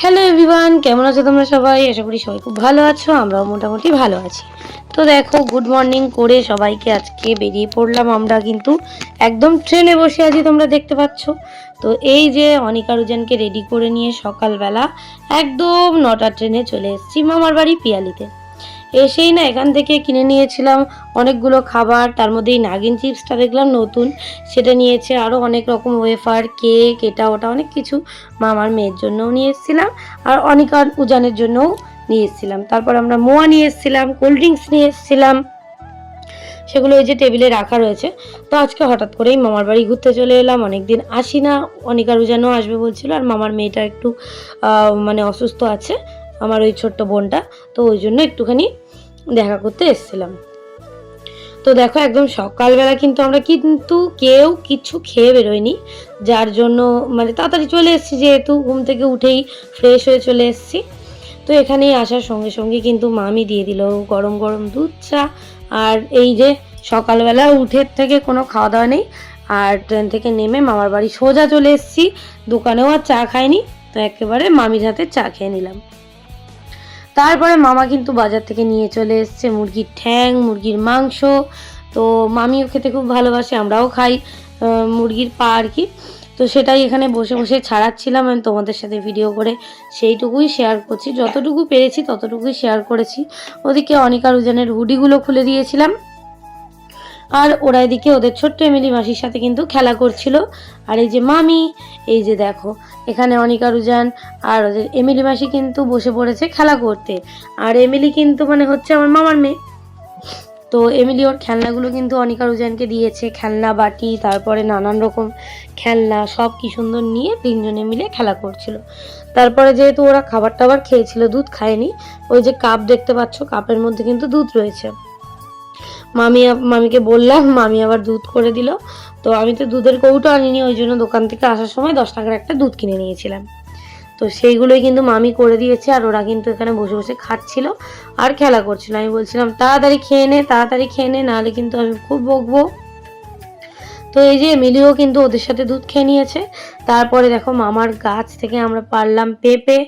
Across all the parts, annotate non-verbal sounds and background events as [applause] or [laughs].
Hello everyone কেমন আছো তোমরা সবাই? আশা করি সবাই খুব ভালো আছো, আমরাও মোটামুটি ভালো আছি। তো দেখো গুড মর্নিং করে সবাইকে আজকে বেরিয়ে পড়লাম আমরা কিন্তু একদম ট্রেনে বসে আছি তোমরা দেখতে পাচ্ছ। তো এই যে অনিকা রুজানকে রেডি করে নিয়ে সকালবেলা একদম নটা ট্রেনে চলে এসেছি মামার বাড়ি পিয়ালিতে। এসেই না এখান থেকে কিনে নিয়েছিলাম অনেকগুলো খাবার, তার মধ্যে এই নাগিন চিপসটা দেখলাম নতুন। সেটা নিয়েছে আরও অনেক রকম ওয়েফার কেক এটা ওটা অনেক কিছু মামার মেয়ের জন্যও নিয়ে এসেছিলাম আর অনিকা উজানের জন্যও নিয়ে এসেছিলাম। তারপর আমরা মোয়া নিয়ে এসেছিলাম কোল্ড ড্রিঙ্কস নিয়ে এসেছিলাম। সেগুলো ওই যে টেবিলে রাখা রয়েছে। তো আজকে হঠাৎ করেই মামার বাড়ি ঘুরতে চলে এলাম, অনেকদিন আসি না। অনিকা রুজানও আসবে বলছিল আর মামার মেয়েটা একটু মানে অসুস্থ আছে, আমার ওই ছোট্ট বোনটা। তো ওই জন্য একটুখানি দেখা করতে এসেছিলাম। তো দেখো একদম সকালবেলা কিন্তু আমরা কিন্তু কেউ কিছু খেয়ে বেরোয়নি। যার জন্য মানে তাড়াতাড়ি চলে এসেছি, যেহেতু ঘুম থেকে উঠেই ফ্রেশ হয়ে চলে এসেছি। তো এখানেই আসার সঙ্গে সঙ্গে কিন্তু মামি দিয়ে দিল গরম গরম দুধ, চা আর এই যে সকালবেলা উঠে থেকে কোনো খাওয়া দাওয়া নেই। আর ট্রেন থেকে নেমে মামার বাড়ি সোজা চলে এসেছি। দোকানেও আর চা খাইনি, তো একেবারে মামির হাতে চা খেয়ে নিলাম। তারপরে মামা কিন্তু বাজার থেকে নিয়ে চলে এসছে মুরগির ঠ্যাং, মুরগির মাংস। তো মামিও খেতে খুব ভালোবাসে, আমরাও খাই মুরগির পা আর কি। তো সেটাই এখানে বসে বসে ছাড়াচ্ছিলাম, আমি তোমাদের সাথে ভিডিও করে সেইটুকুই শেয়ার করছি। যতটুকু পেরেছি ততটুকুই শেয়ার করেছি। ওদিকে অনিকা রুজানের হুডিগুলো খুলে দিয়েছিলাম। আর ওরা এদিকে ওদের ছোট্ট এমিলি মাসির সাথে কিন্তু খেলা করছিল। আর এই যে মামি, এই যে দেখো, এখানে অনিকা, রুজান আর ওদের এমিলি মাসি কিন্তু বসে পড়েছে খেলা করতে। আর এমিলি কিন্তু মানে হচ্ছে আমার মামার মেয়ে। তো এমিলি ওর খেলনাগুলো কিন্তু অনিকা, রুজানকে দিয়েছে, খেলনা, বাটি, তারপরে নানান রকম খেলনা, সব কি সুন্দর নিয়ে তিনজনে মিলে খেলা করছিল। তারপরে যেহেতু ওরা খাবার টাবার খেয়েছিল, দুধ খায়নি, ওই যে কাপ দেখতে পাচ্ছ, কাপের মধ্যে কিন্তু দুধ রয়েছে। মামি মামিকে বললাম, মামি আবার দুধ করে দিল। তো আমি তো দুধের কৌটো আনিনি, ওই জন্য দোকান থেকে আসার সময় দশ টাকার একটা দুধ কিনে নিয়েছিলাম। তো সেইগুলোই কিন্তু মামি করে দিয়েছে, আর ওরা কিন্তু এখানে বসে বসে খাচ্ছিল আর খেলা করছিল। আমি বলছিলাম, তাড়াতাড়ি খেয়ে নে, তাড়াতাড়ি খেয়ে নে, নাহলে কিন্তু আমি খুব বকবো। তো এই যে মিলিও কিন্তু ওদের সাথে দুধ খেয়ে নিয়েছে। তারপরে দেখো মামার গাছ থেকে আমরা পারলাম পেঁপে,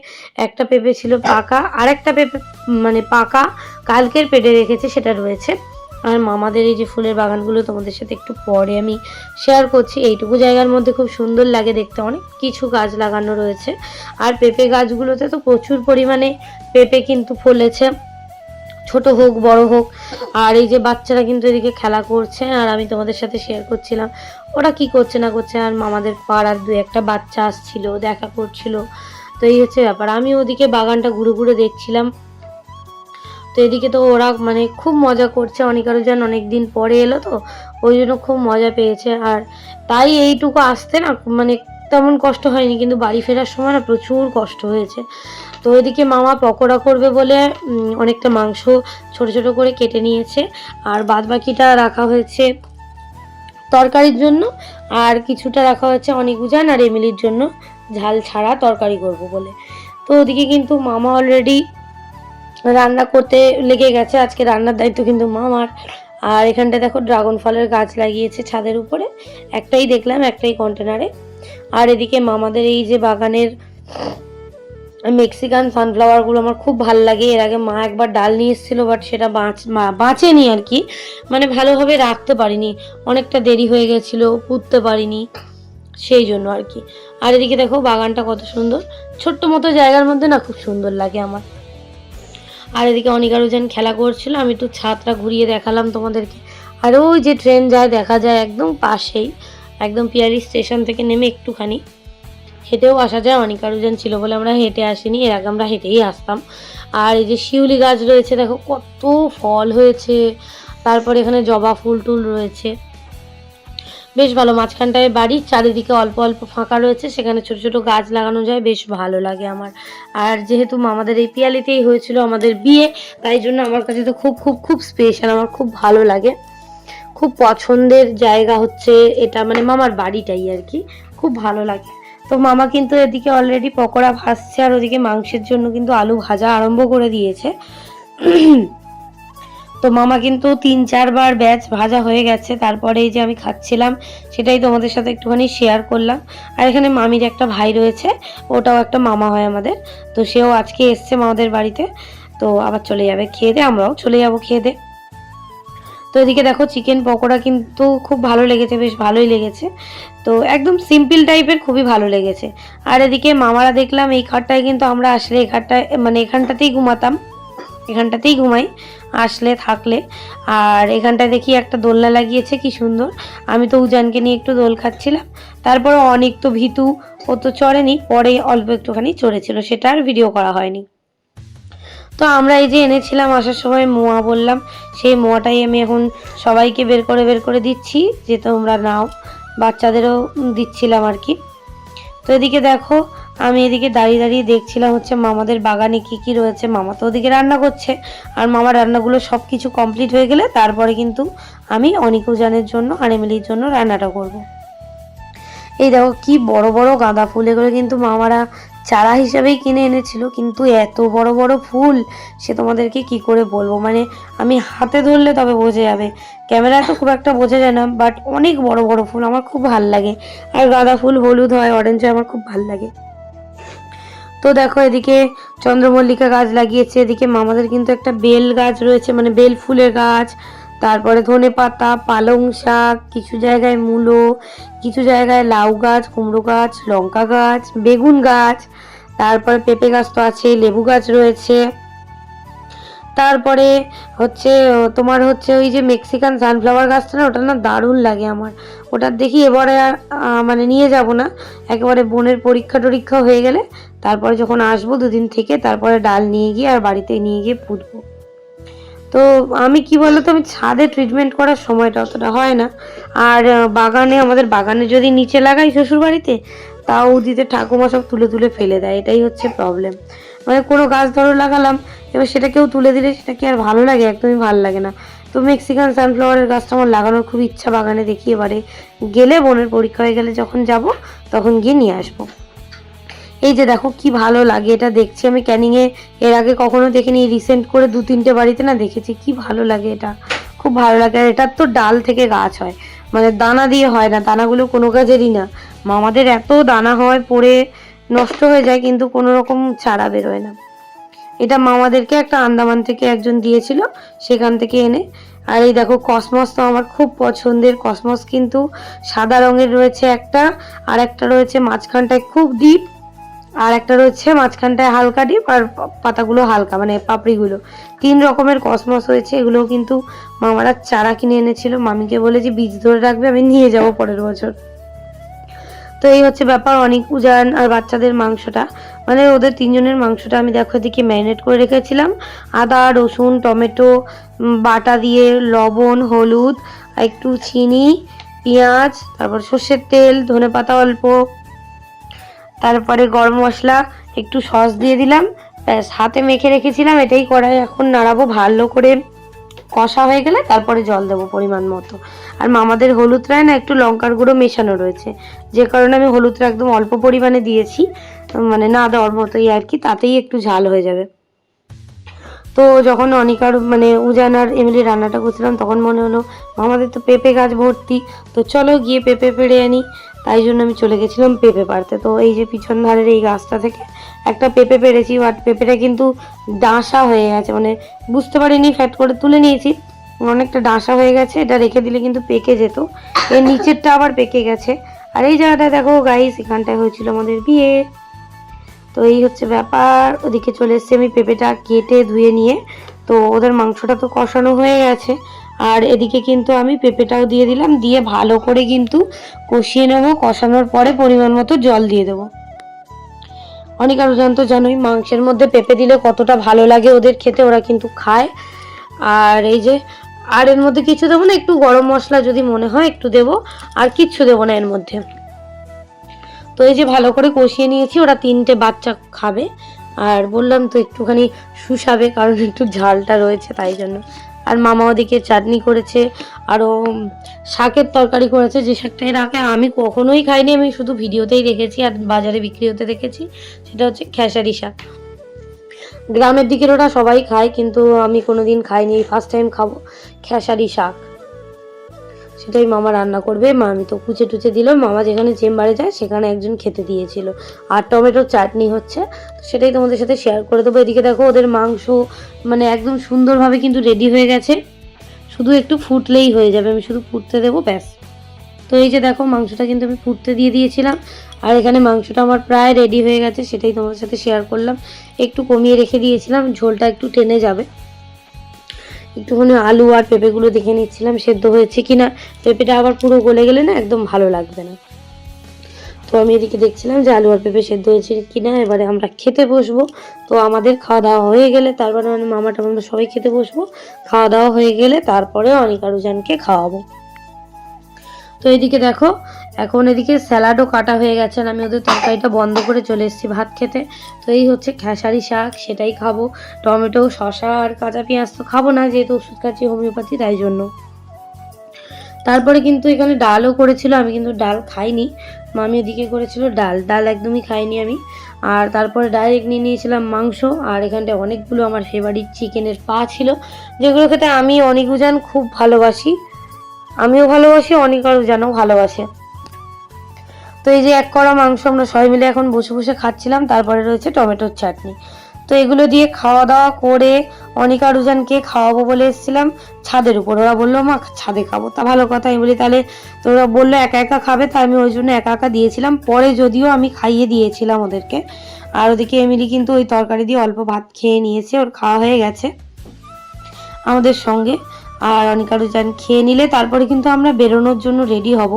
একটা পেঁপে ছিল পাকা আর একটা পেঁপে মানে পাকা, কালকের পেটে রেখেছে, সেটা রয়েছে। আর মামাদের এই যে ফুলের বাগানগুলো তোমাদের সাথে একটু পরে আমি শেয়ার করছি। এইটুকু জায়গার মধ্যে খুব সুন্দর লাগে দেখতে। অনেক কিছু গাছ লাগানো রয়েছে। আর পেঁপে গাছগুলোতে তো প্রচুর পরিমাণে পেঁপে কিন্তু ফলেছে। ছোট হোক, বড় হোক। আর এই যে বাচ্চারা কিন্তু এদিকে খেলা করছে। আর আমি তোমাদের সাথে শেয়ার করছিলাম। ওরা কি করছে না করছে? আর মামাদের পাড়ার দু একটা বাচ্চা আসছিল, দেখা করছিল। তো এই হচ্ছে ব্যাপার। আমি ওদিকে বাগানটা ঘুরে ঘুরে দেখছিলাম। তো এদিকে তো ওরা মানে খুব মজা করছে। অনেকারও যেন অনেক দিন পরে এলো তো, ওই জন্য খুব মজা পেয়েছে। আর তাই এইটুকু আসতে না মানে তেমন কষ্ট হয়নি, কিন্তু বাড়ি ফেরার সময় না প্রচুর কষ্ট হয়েছে। তো এদিকে মামা পকোড়া করবে বলে অনেকটা মাংস ছোট ছোট করে কেটে নিয়েছে। আর বাদ বাকিটা রাখা হয়েছে তরকারির জন্য। আর কিছুটা রাখা হয়েছে অনেক উজান আর এমিলির জন্য। ঝাল ছাড়া তরকারি করব বলে। তো ওদিকে কিন্তু মামা অলরেডি রান্না করতে লেগে গেছে, আজকে রান্নার দায়িত্ব কিন্তু মামার। আর এখানটা দেখো, ড্রাগন ফলের গাছ লাগিয়েছে ছাদের উপরে। একটাই দেখলাম, একটাই কন্টেনারে আর এদিকে মামাদের এই যে বাগানের মেক্সিকান সানফ্লাওয়ারগুলো আমার খুব ভালো লাগে। এর আগে মা একবার ডাল নিয়ে এসেছিল বাট সেটা বাঁচ বাঁচেনি আর কি। মানে ভালোভাবে রাখতে পারিনি। অনেকটা দেরি হয়ে গেছিল, পুঁততে পারিনি সেই জন্য আর কি। আর এদিকে দেখো, বাগানটা কত সুন্দর। ছোট্ট মতো জায়গার মধ্যে না খুব সুন্দর লাগে আমার। আর এদিকে অনিকা রোজান খেলা করছিল, আমি একটু ছাদটা ঘুরিয়ে দেখালাম তোমাদেরকে। আর ওই যে ট্রেন যায়, দেখা যায় একদম পাশেই, একদম পিয়ারি স্টেশন থেকে নেমে একটুখানি। হেঁটেও আসা যায়, অনিকা রোজান ছিল বলে আমরা হেঁটে আসিনি, এর আগে আমরা হেঁটেই আসতাম। আর এই যে শিউলি গাছ রয়েছে, দেখো কত ফল হয়েছে। তারপরে এখানে জবা ফুল টুল রয়েছে। বেশ ভালো। মাঝখানটায় বাড়ি চারিদিকে অল্প অল্প ফাঁকা রয়েছে, সেখানে ছোট ছোট গাছ লাগানো যায়, বেশ ভালো লাগে আমার। আর যেহেতু আমাদের এই পিয়ালিতেই হয়েছিল আমাদের বিয়ে, তাই জন্য আমার কাছে তো খুব খুব খুব স্পেশাল আমার খুব ভালো লাগে। খুব পছন্দের জায়গা হচ্ছে এটা মানে মামার বাড়িটাই আর কি। খুব ভালো লাগে। তো মামা কিন্তু এদিকে অলরেডি পকোড়া ভাজছে আর ওদিকে মাংসের জন্য কিন্তু আলু ভাজা আরম্ভ করে দিয়েছে। তো মামা কিন্তু তিন, চারবার ব্যাচ ভাজা হয়ে গেছে, তারপরে এই যে আমি খাচ্ছিলাম, সেটাই তোমাদের সাথে একটুখানি শেয়ার করলাম। আর এখানে মামির একটা ভাই রয়েছে, ওটাও একটা মামা হয় আমাদের, তো সেও আজকে এসছে মামাদের বাড়িতে, তো আবার চলে যাবে খেয়ে দে, আমরাও চলে যাব খেয়ে দে। তো এদিকে দেখো চিকেন পকোড়া কিন্তু খুব ভালো লেগেছে, বেশ ভালোই লেগেছে, তো একদম সিম্পল টাইপের খুবই ভালো লেগেছে। আর এদিকে মামারা দেখলাম, এই খাটটায় কিন্তু আমরা আসলে এই খাটটায় মানে এখানটাতেই ঘুমাতাম। এখানটাতেই ঘুমাই, আসলে, থাকলে। আর এখানটায় দেখি একটা দোলনা লাগিয়েছে, কি সুন্দর। আমি তো উজানকে নিয়ে একটু দোল খাচ্ছিলাম। তারপরে অনেক তো ভীতু, ও তো চড়েনি, পরে অল্প একটুখানি চড়েছিল, সেটা আর ভিডিও করা হয়নি। তো আমরা এই যে এনেছিলাম আসার সময় মোয়া বললাম, সেই মোয়াটাই আমি এখন সবাইকে বের করে বের করে দিচ্ছি, যে তোমরা নাও। বাচ্চাদেরও দিচ্ছিলাম আর কি। তো এদিকে দেখো আমি এদিকে দাঁড়িয়ে দাঁড়িয়ে দেখছিলাম হচ্ছে মামাদের বাগানে কি কি রয়েছে। মামা তো ওদিকে রান্না করছে। আর মামার রান্নাগুলো সব কিছু কমপ্লিট হয়ে গেলে তারপরে কিন্তু আমি অনিকুজানের জন্য আর এমিলির জন্য রান্নাটা করব। এই দেখো কি বড় বড় গাঁদা ফুল, এগুলো কিন্তু মামারা চারা হিসাবেই কিনে এনেছিল, কিন্তু এত বড় বড় ফুল, সে তোমাদেরকে কি করে বলব? মানে আমি হাতে ধরলে তবে বোঝা যাবে। ক্যামেরা তো খুব একটা বোঝা যায় না বাট অনেক বড় বড় ফুল আমার খুব ভালো লাগে। আর গাঁদা ফুল হলুদ হয় অরেঞ্জ হয়, আমার খুব ভালো লাগে। তো দেখো এদিকে চন্দ্রমল্লিকা গাছ লাগিয়েছে, এদিকে মামাদের কিন্তু একটা বেল গাছ রয়েছে মানে বেল ফুলের গাছ। তারপরে ধনে পাতা, পালং শাক, কিছু জায়গায় মূলো, কিছু জায়গায় লাউ গাছ, কুমড়ো গাছ, লঙ্কা গাছ, বেগুন গাছ। তারপরে পেঁপে গাছ তো আছে লেবু গাছ রয়েছে। তারপরে হচ্ছে তোমার হচ্ছে ওই যে মেক্সিকান সানফ্লাওয়ার গাছটা না, ওটা না দারুণ লাগে আমার। ওটা দেখি এবারে আর মানে নিয়ে যাব না। একেবারে বোনের পরীক্ষা টরীক্ষা হয়ে গেলে তারপরে যখন আসব দুদিন থেকে, তারপরে ডাল নিয়ে গিয়ে আর বাড়িতে নিয়ে গিয়ে পুঁতবো। তো আমি কি বলতো, আমি ছাদে ট্রিটমেন্ট করার সময়টা অতটা হয় না। আর বাগানে, আমাদের বাগানে যদি নিচে লাগাই শ্বশুর বাড়িতে তাও দিতে ঠাকুমা সব তুলে তুলে ফেলে দেয়, এটাই হচ্ছে প্রবলেম মানে কোনো গাছ ধরো লাগালাম, এবার সেটা কেউ তুলে দিলে সেটা কি আর ভালো লাগে? একদমই ভালো লাগে না। তো মেক্সিকান সানফ্লাওয়ারের গাছটা আমার লাগানোর খুব ইচ্ছা, বাগানে দেখি এবারে। গেলে বোনের পরীক্ষা হয়ে গেলে যখন যাব, তখন গিয়ে নিয়ে আসব। এই যে দেখো কি ভালো লাগে এটা দেখছি। আমি ক্যানিংয়ে এর আগে কখনো দেখিনি রিসেন্ট করে দু তিনটে বাড়িতে না দেখেছি। কি ভালো লাগে এটা। খুব ভালো লাগে। আর এটার তো ডাল থেকে গাছ হয়। মানে দানা দিয়ে হয় না, দানাগুলো কোনো কাজেরই না। মামাদের এত দানা হয় পড়ে নষ্ট হয়ে যায়, কিন্তু কোনো রকম চারা বেরোয় না। এটা মামাদেরকে একটা আন্দামান থেকে একজন দিয়েছিল, সেখান থেকে এনে। আর এই দেখো, কসমস তো আমার খুব পছন্দের। কসমস কিন্তু সাদা রঙের রয়েছে একটা, আর একটা রয়েছে মাঝখানটায় খুব ডিপ, আর একটা রয়েছে মাঝখানটায় হালকা ডিপ, আর পাতাগুলো হালকা মানে পাপড়িগুলো। তিন রকমের কসমস হয়েছে এগুলোও কিন্তু মামারা চারা কিনে এনেছিল। মামিকে বলে যে, বীজ ধরে রাখবে, আমি নিয়ে যাব পরের বছর। তো এই হচ্ছে ব্যাপার, অনেক উজান আর বাচ্চাদের মাংসটা। মানে ওদের তিনজনের মাংসটা আমি দেখো এদিকে ম্যারিনেট করে রেখেছিলাম। আদা, রসুন, টমেটো বাটা দিয়ে লবণ, হলুদ একটু চিনি, পেঁয়াজ, তারপর সর্ষের তেল ধনে পাতা অল্প, তারপরে গরম মশলা, একটু সস দিয়ে দিলাম। ব্যাস, হাতে মেখে রেখেছিলাম, এটাই কড়াই। এখন নাড়াবো ভালো করে। কষা হয়ে গেলে তারপরে জল দেবো পরিমাণ মতো। আর মামাদের হলুদ রায় না একটু লঙ্কার গুঁড়ো মেশানো রয়েছে। যে কারণে আমি হলুদটা একদম অল্প পরিমাণে দিয়েছি। মানে না দেওয়ার মতোই আর কি, তাতেই একটু ঝাল হয়ে যাবে। তো যখন অনিকার মানে উজান আর এমনি রান্নাটা করছিলাম, তখন মনে হলো আমাদের তো পেঁপে গাছ ভর্তি, তো চলো গিয়ে পেঁপে পেড়ে আনি। তাই জন্য আমি চলে গেছিলাম পেঁপে পাড়তে। তো এই যে পিছন ধারের এই গাছটা থেকে একটা পেঁপে পেরেছি বাট পেঁপেটা কিন্তু ডাঁসা হয়ে গেছে। মানে বুঝতে পারিনি, ফ্যাট করে তুলে নিয়েছি। অনেকটা ডাঁসা হয়ে গেছে, এটা রেখে দিলে কিন্তু পেকে যেত। এর নিচেরটা আবার পেকে গেছে। আর এই জায়গাটায় দেখো গাইস এখানটায় হয়েছিল আমাদের বিয়ে। তো এই হচ্ছে ব্যাপার। ওদিকে চলে এসেছি আমি পেঁপেটা কেটে ধুয়ে নিয়ে। তো ওদের মাংসটা তো কষানো হয়ে গেছে। আর এদিকে কিন্তু আমি পেঁপেটাও দিয়ে দিলাম। দিয়ে ভালো করে কিন্তু কষিয়ে নেব। কষানোর পরে পরিমাণ মতো জল দিয়ে দেবো। অনেক আরও জানতো জানোই, মাংসের মধ্যে পেঁপে দিলে কতটা ভালো লাগে ওদের খেতে, ওরা কিন্তু খায়। আর এই যে, আর এর মধ্যে কিছু দেবো না, একটু গরম মশলা যদি মনে হয় একটু দেবো। আর কিচ্ছু দেবো না এর মধ্যে। তো এই যে ভালো করে কষিয়ে নিয়েছি, ওরা তিনটে বাচ্চা খাবে। আর বললাম তো একটুখানি শুষাবে, কারণ একটু ঝালটা রয়েছে তাই জন্য। আর মামা ওদিকে চাটনি করেছে, আরও শাকের তরকারি করেছে, যে শাকটা এর আগে আমি কখনোই খাইনি, আমি শুধু ভিডিওতেই দেখেছি আর বাজারে বিক্রি হতে দেখেছি, সেটা হচ্ছে খেসারি শাক। গ্রামের দিকের ওরা সবাই খায়, কিন্তু আমি কোনোদিন খাইনি ফার্স্ট টাইম খাব খেসারি শাক। সেটাই মামা রান্না করবে। মা, আমি তো কুচে টুচে দিল মামা যেখানে চেম্বারে যায়, সেখানে একজন খেতে দিয়েছিল। আর টমেটোর চাটনি হচ্ছে। সেটাই তোমাদের সাথে শেয়ার করে দেবো। এদিকে দেখো, ওদের মাংস মানে একদম সুন্দরভাবে কিন্তু রেডি হয়ে গেছে। শুধু একটু ফুটলেই হয়ে যাবে। আমি শুধু ফুটতে দেবো, ব্যাস। তো এই যে দেখো, মাংসটা কিন্তু আমি ফুটতে দিয়ে দিয়েছিলাম। আর এখানে মাংসটা আমার প্রায় রেডি হয়ে গেছে, সেটাই তোমাদের সাথে শেয়ার করলাম। একটু কমিয়ে রেখে দিয়েছিলাম, ঝোলটা একটু টেনে যাবে। একটুখানি আলু আর পেঁপেগুলো দেখে নিচ্ছিলাম, সেদ্ধ হয়েছে কি না পেঁপেটা আবার পুরো গলে গেলে না একদম ভালো লাগবে না। তো আমি এদিকে দেখছিলাম যে আলু আর পেঁপে সেদ্ধ হয়েছে কি না এবারে আমরা খেতে বসবো। তো আমাদের খাওয়া দাওয়া হয়ে গেলে তারপরে মানে মামাটা আমরা সবাই খেতে বসবো। খাওয়া দাওয়া হয়ে গেলে তারপরে অনিক আরুজানকে খাওয়াবো। তো এদিকে দেখো এখন এদিকে স্যালাডও কাটা হয়ে গেছে আর আমি ওদের তরকারিটা বন্ধ করে চলে এসেছি ভাত খেতে। তো এই হচ্ছে খেসারি শাক, সেটাই খাব। টমেটো শশা আর কাঁচা পেঁয়াজ তো খাব না, যেহেতু ওষুধ খাচ্ছি হোমিওপ্যাথি, তাই জন্য। তারপরে কিন্তু এখানে ডালও করেছিল, আমি কিন্তু ডাল খাইনি। মামি এদিকে করেছিল ডাল ডাল একদমই খাইনি আমি। আর তারপরে ডাইরেক্ট নিয়ে নিয়েছিলাম মাংস, আর এখানটায় অনেকগুলো আমার ফেভারিট চিকেনের পা ছিল, যেগুলো খেতে আমি অনেক উজান খুব ভালোবাসি। আমিও ভালোবাসি, অনেক আর উজানও ভালোবাসে। তো এই যে এক কড়া মাংস আমরা সবাই মিলে এখন বসে বসে খাচ্ছিলাম, তারপরে রয়েছে টমেটোর চাটনি। তো এগুলো দিয়ে খাওয়া দাওয়া করে অনিকা রুজানকে খাওয়াবো বলে এসেছিলাম, ছাদের উপর। ওরা বলল, মা, ছাদে খাব। তা ভালো কথা, আমি বলি, তাহলে তো ওরা বলল একা একা খাবে তাই আমি ওই জন্য একা একা দিয়েছিলাম। পরে যদিও আমি খাইয়ে দিয়েছিলাম ওদেরকে। আর ওদিকে এমিলি কিন্তু ওই তরকারি দিয়ে অল্প ভাত খেয়ে নিয়েছে, ওর খাওয়া হয়ে গেছে আমাদের সঙ্গে। আর অনিকা রুজান খেয়ে নিলে, তারপরে কিন্তু আমরা বেরোনোর জন্য রেডি হব।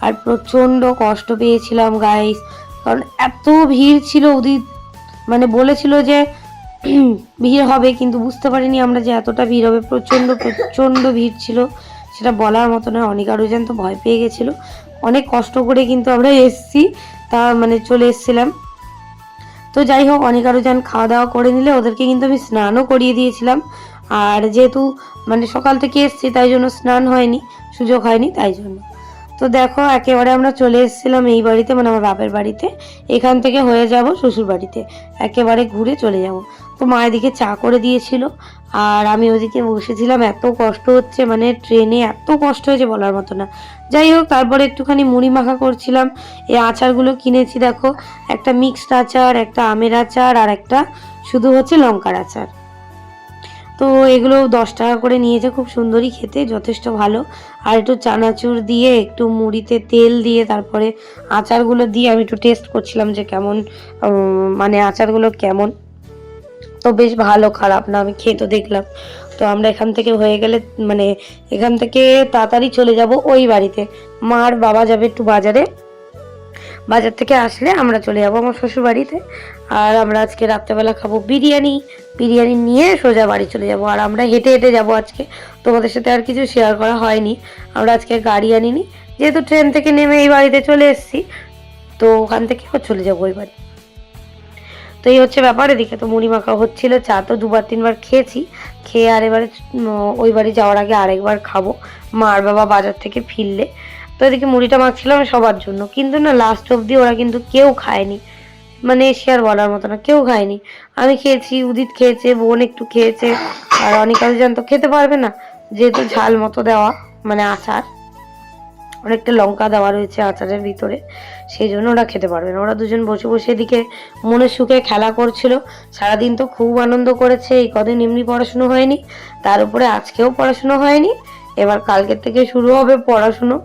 আর প্রচণ্ড কষ্ট পেয়েছিলাম গাইস কারণ এত ভিড় ছিল, উদিত মানে বলেছিল যে [clears throat] ভিড় হবে, কিন্তু বুঝতে পারিনি আমরা যে এতটা ভিড় হবে। প্রচণ্ড প্রচণ্ড ভিড় ছিল। সেটা বলার মতো নয়, অনিকা রুজান তো ভয় পেয়ে গেছিল। অনেক কষ্ট করে কিন্তু আমরা এসছি, তা মানে চলে এসছিলাম। তো যাই হোক, অনিকা রুজান খাওয়া দাওয়া করে নিলে ওদেরকে কিন্তু আমি স্নানও করিয়ে দিয়েছিলাম। আর যেহেতু মানে সকাল থেকে এসছি, তাই জন্য স্নান হয়নি, সুযোগ হয়নি, তাই জন্য। তো দেখো, একেবারে আমরা চলে এসেছিলাম এই বাড়িতে মানে আমার বাপের বাড়িতে। এখান থেকে হয়ে যাব শ্বশুর বাড়িতে। একেবারে ঘুরে চলে যাব। তো মা এদিকে চা করে দিয়েছিল। আর আমি ওদিকে বসেছিলাম, এত কষ্ট হচ্ছে মানে ট্রেনে এত কষ্ট হয়েছে বলার মতো না। যাই হোক, তারপরে একটুখানি মুড়ি মাখা করছিলাম। এই আচারগুলো কিনেছি, দেখো, একটা মিক্সড আচার, একটা আমের আচার, আর একটা শুধু হচ্ছে লঙ্কার আচার। তো এগুলো দশ টাকা করে নিয়েছে, খুব সুন্দরই খেতে, যথেষ্ট ভালো। আর একটু চানাচুর দিয়ে, একটু মুড়িতে তেল দিয়ে, তারপরে আচারগুলো দিয়ে আমি একটু টেস্ট করছিলাম যে কেমন মানে আচারগুলো কেমন। তো বেশ ভালো, খারাপ না, আমি খেয়ে তো দেখলাম। তো আমরা এখান থেকে হয়ে গেলে মানে এখান থেকে তাড়াতাড়ি চলে যাব ওই বাড়িতে। মার বাবা যাবে একটু বাজারে। বাজার থেকে আসলে আমরা চলে যাব আমার শ্বশুর বাড়িতে আর আমরা আজকে রাত্রেবেলা খাব বিরিয়ানি। বিরিয়ানি নিয়ে সোজা বাড়ি চলে যাব। আর আমরা হেঁটে হেঁটে যাব আজকে। তোমাদের সাথে আর কিছু শেয়ার করা হয়নি। আমরা আজকে গাড়ি আনিনি। যেহেতু ট্রেন থেকে নেমে এই বাড়িতে চলে এসেছি, তো ওখান থেকে চলে যাব ওই বাড়ি। তো এই হচ্ছে ব্যাপার। এদিকে তো মুড়ি মাখা হচ্ছিল, চা তো দুবার তিনবার খেয়েছি। খেয়ে আর এবারে ওই বাড়ি যাওয়ার আগে আরেকবার খাব। মা আর বাবা বাজার থেকে ফিরলে। তো এদিকে মুড়িটা মাখছিলাম সবার জন্য। কিন্তু না লাস্ট অবধি ওরা কিন্তু কেউ খায়নি। মানে সে আর বলার মতো না, কেউ খায়নি। আমি খেয়েছি, উদিত খেয়েছে, বোন একটু খেয়েছে, আর অনেক জান তো খেতে পারবে না। যেহেতু ঝাল মতো দেওয়া মানে আচার, অনেকটা লঙ্কা দেওয়া রয়েছে আচারের ভিতরে, সেই জন্য ওরা খেতে পারবে না। ওরা দুজন বসে বসে এদিকে মনের সুখে খেলা করছিল। সারাদিন তো খুব আনন্দ করেছে, এই কদিন এমনি পড়াশুনো হয়নি। তার উপরে আজকেও পড়াশুনো হয়নি, এবার কালকের থেকে শুরু হবে পড়াশুনো।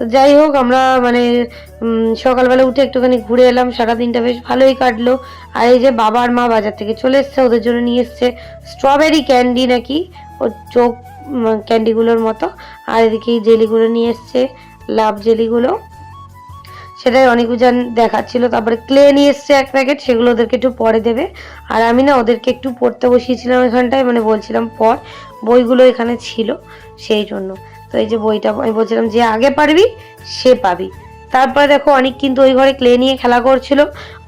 তো যাই হোক, আমরা মানে সকালবেলা উঠে একটুখানি ঘুরে এলাম। সারাদিনটা বেশ ভালোই কাটলো। আর এই যে বাবা আর মা বাজার থেকে চলে এসছে, ওদের জন্য নিয়ে এসছে স্ট্রবেরি ক্যান্ডি নাকি? ও চোখ ক্যান্ডিগুলোর মতো। আর এদিকে জেলিগুলো নিয়ে এসছে, লাভ জেলিগুলো। সেটাই অনেক উজান দেখাচ্ছিল। তারপরে ক্লে নিয়ে এসছে এক প্যাকেট, সেগুলো ওদেরকে একটু পরে দেবে। আর আমি না, ওদেরকে একটু পড়তে বসিয়েছিলাম এখানটায় মানে বলছিলাম পর, বইগুলো এখানে ছিল সেই জন্য। তো এই যে বইটা আমি বলছিলাম যে আগে পারবি সে পাবি। তারপরে দেখো অনেক কিন্তু ওই ঘরে ক্লে নিয়ে খেলা করছিল।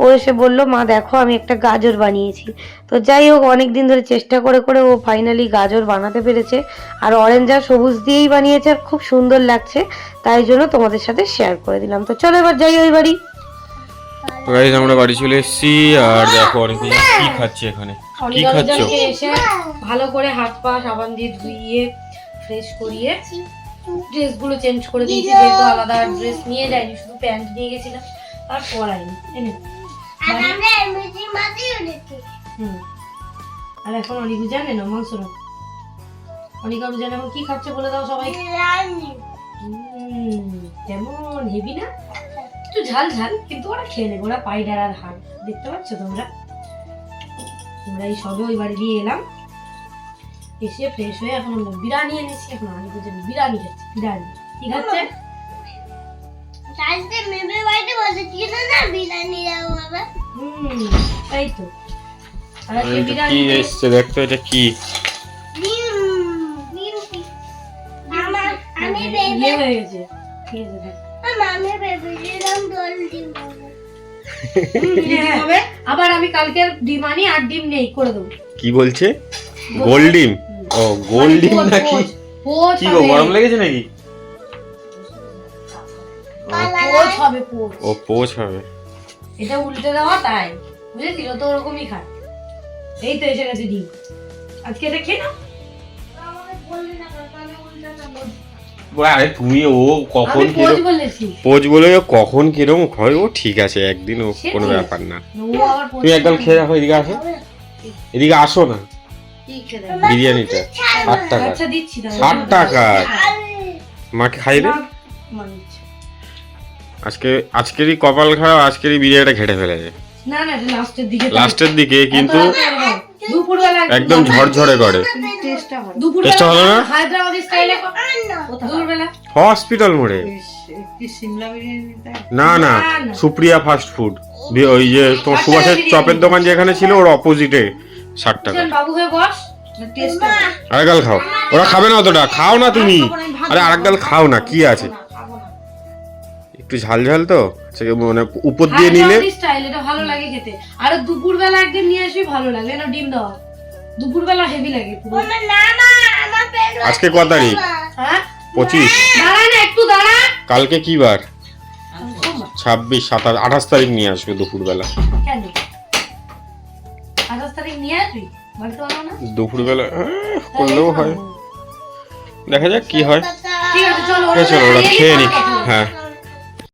ও এসে বলল মা দেখো আমি একটা গাজর বানিয়েছি। তো যাই হোক অনেক দিন ধরে চেষ্টা করে করে ও ফাইনালি গাজর বানাতে পেরেছে। আর অরেঞ্জ আর সবুজ দিয়েই বানিয়েছে আর খুব সুন্দর লাগছে। তাই জন্য তোমাদের সাথে শেয়ার করে দিলাম। তো চলো এবার যাই ওই বাড়ি। গাইজ আমরা বাড়ি চলে এসেছি আর দেখো অনেক কি খাচ্ছে এখানে। কি খাচ্ছ? ভালো করে হাত পা সাবান দিয়ে ধুইয়ে ফ্রেশ করিয়ে ড্রেসগুলো চেঞ্জ করে দিয়েছি যেহেতু আলাদা ড্রেস নিয়ে যাইনি শুধু প্যান্ট নিয়ে গেছিলাম আর পরাইনি এনে আর এখন অনিকু জানে না মাংস অনিকা রোজান এখন কি খাচ্ছে বলে দাও সবাই। কেমন হেভি না? একটু ঝাল ঝাল কিন্তু ওরা খেয়ে নেবে ওরা পাইডার আর হাড়। দেখতে পাচ্ছ তোমরা? আমরা এই সবে ওই বাড়ি দিয়ে এলাম। এসে ফ্রেশ হয়ে এখন আমরা বিরিয়ানি এনেছি এখন আমি বুঝেন বিরিয়ানি খাচ্ছি বিরিয়ানি। কি খাচ্ছে হুম তাই তো। আর আজকে এটা বিরিয়ানি কি এসছে দেখতো এটা কি? হয়ে ঠিক আছে। হুম, [laughs] ইয়ে হবে। আবার আমি কালকে ডিম আনি আর ডিম নেই করে দেবো। কি বলছে গোল ডিম? ও গোল ডিম নাকি? কি গো গরম লেগেছে নাকি? পোচ হবে পোচ। ও পোচ হবে। এটা উল্টে দেওয়া তাই। বুঝেছিস? তো ওরকমই খায়। এই তো এসে গেছে ডিম। আজকে এটা খেয়ে নাও। আরে তুমি ও কখন কিরম বলে কখন কিরম হয় ও ঠিক আছে একদিন ও কোনো ব্যাপার না। তুমি একদম খেয়ে দেখো এদিকে আসো। এদিকে আসো না? বিরিয়ানিটা ষাট টাকা। আচ্ছা ষাট টাকা। মাকে খাইবে মা- মা নিচ্ছে। আজকে আজকেরই কপাল খারাপ আজকেরই বিরিয়ানিটা ঘেটে ফেলেছে না না লাস্টের দিকে কিন্তু একদম ঝরঝরে করে। টেস্টটা ভালো না? হায়দ্রাবাদি স্টাইলে দুপুরবেলা? হসপিটাল মোড়ে। না না না, না। Supriya fast food. ওই যে তোমার আচ্ছা, সুভাষের চপের দোকান যেখানে ছিল ওর অপোজিটে ষাট টাকা। বাবু হয়ে বস? আরেকগাল খাও। ওরা খাবে না অতটা। খাও না তুমি। আরে আরেকগাল খাও না কি আছে? একটু ঝাল ঝাল তো সে মানে উপর দিয়ে নিলে? স্টাইল এটা ভালো লাগে খেতে। আর দুপুরবেলা নিয়ে আসবি ভালো লাগে। না ডিম দুপুরবেলা হেভি লাগে পুরো। আজকে ক তারিখ? হ্যাঁ? পঁচিশ। দাঁড়া না একটু দাঁড়া। কালকে কি বার? ছাব্বিশ সাতাশ আঠাশ তারিখ নিয়ে আসবে দুপুরবেলা। কেন? দুপুরবেলা আহ, করলেও হয়। দেখা যাক কি হয়। চলো চলো ওরা খেয়ে নিক। হ্যাঁ।